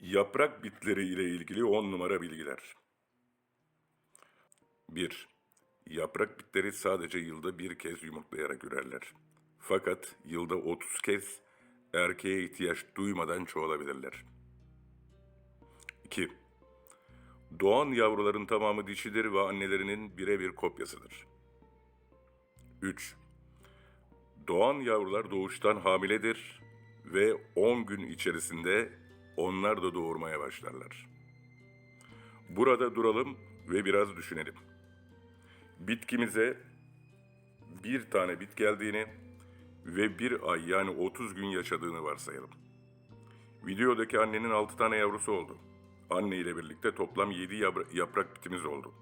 Yaprak bitleri ile ilgili 10 numara bilgiler. 1. Yaprak bitleri sadece yılda bir kez yumurtlayarak ürerler. Fakat yılda 30 kez erkeğe ihtiyaç duymadan çoğalabilirler. 2. Doğan yavruların tamamı dişidir ve annelerinin birebir kopyasıdır. 3. Doğan yavrular doğuştan hamiledir ve 10 gün içerisinde onlar da doğurmaya başlarlar. Burada duralım ve biraz düşünelim. Bitkimize bir tane bit geldiğini ve bir ay yani 30 gün yaşadığını varsayalım. Videodaki annenin 6 tane yavrusu oldu. Anne ile birlikte toplam 7 yaprak bitimiz oldu.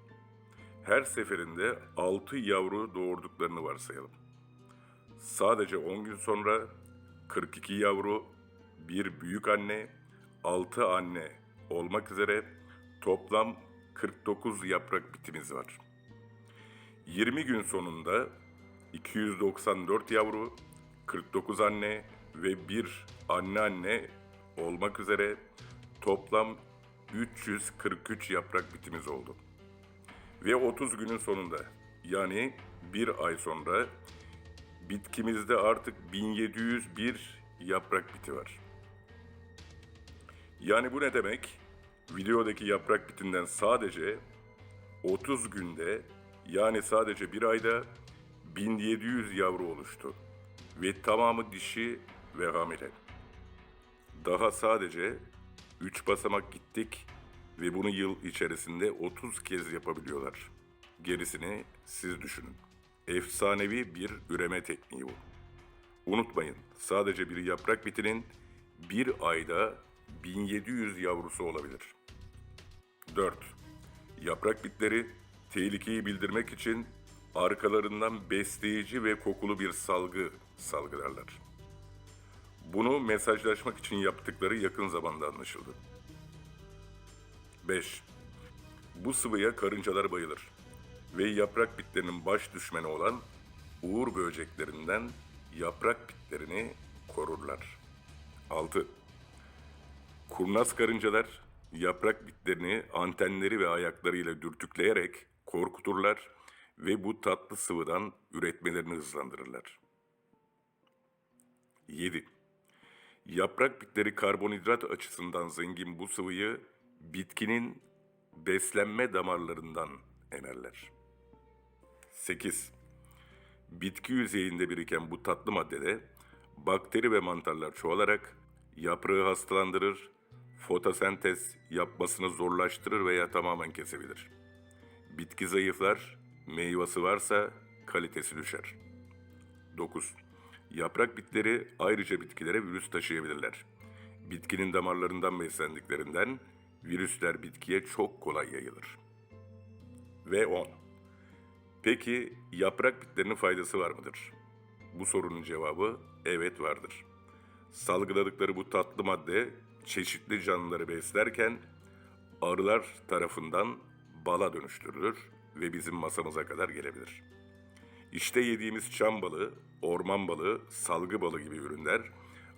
Her seferinde 6 yavru doğurduklarını varsayalım. Sadece 10 gün sonra 42 yavru, bir büyük anne, 6 anne olmak üzere toplam 49 yaprak bitimiz var. 20 gün sonunda 294 yavru, 49 anne ve bir anneanne olmak üzere toplam 343 yaprak bitimiz oldu. Ve 30 günün sonunda yani bir ay sonra bitkimizde artık 1701 yaprak biti var. Yani bu ne demek? Videodaki yaprak bitinden sadece 30 günde yani sadece bir ayda 1700 yavru oluştu. Ve tamamı dişi ve hamile. Daha sadece 3 basamak gittik ve bunu yıl içerisinde 30 kez yapabiliyorlar. Gerisini siz düşünün. Efsanevi bir üreme tekniği bu. Unutmayın, sadece bir yaprak bitinin bir ayda 1700 yavrusu olabilir. 4. Yaprak bitleri tehlikeyi bildirmek için arkalarından besleyici ve kokulu bir salgı salgılarlar. Bunu mesajlaşmak için yaptıkları yakın zamanda anlaşıldı. 5. Bu sıvıya karıncalar bayılır ve yaprak bitlerinin baş düşmeni olan uğur böceklerinden yaprak bitlerini korurlar. 6. Kurnaz karıncalar yaprak bitlerini antenleri ve ayaklarıyla dürtükleyerek korkuturlar ve bu tatlı sıvıdan üretmelerini hızlandırırlar. 7. Yaprak bitleri karbonhidrat açısından zengin bu sıvıyı bitkinin beslenme damarlarından emerler. 8. Bitki yüzeyinde biriken bu tatlı maddede bakteri ve mantarlar çoğalarak yaprağı hastalandırır, fotosentez yapmasını zorlaştırır veya tamamen kesebilir. Bitki zayıflar, meyvası varsa kalitesi düşer. 9. Yaprak bitleri ayrıca bitkilere virüs taşıyabilirler. Bitkinin damarlarından beslendiklerinden virüsler bitkiye çok kolay yayılır. Ve 10. Peki yaprak bitlerinin faydası var mıdır? Bu sorunun cevabı evet vardır. Salgıladıkları bu tatlı madde çeşitli canlıları beslerken arılar tarafından bala dönüştürülür ve bizim masamıza kadar gelebilir. İşte yediğimiz çam balığı, orman balığı, salgı balığı gibi ürünler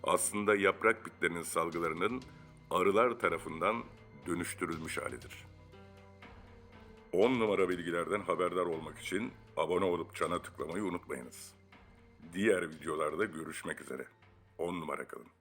aslında yaprak bitlerinin salgılarının arılar tarafından dönüştürülmüş halidir. 10 numara bilgilerden haberdar olmak için abone olup çana tıklamayı unutmayınız. Diğer videolarda görüşmek üzere. 10 numara kalın.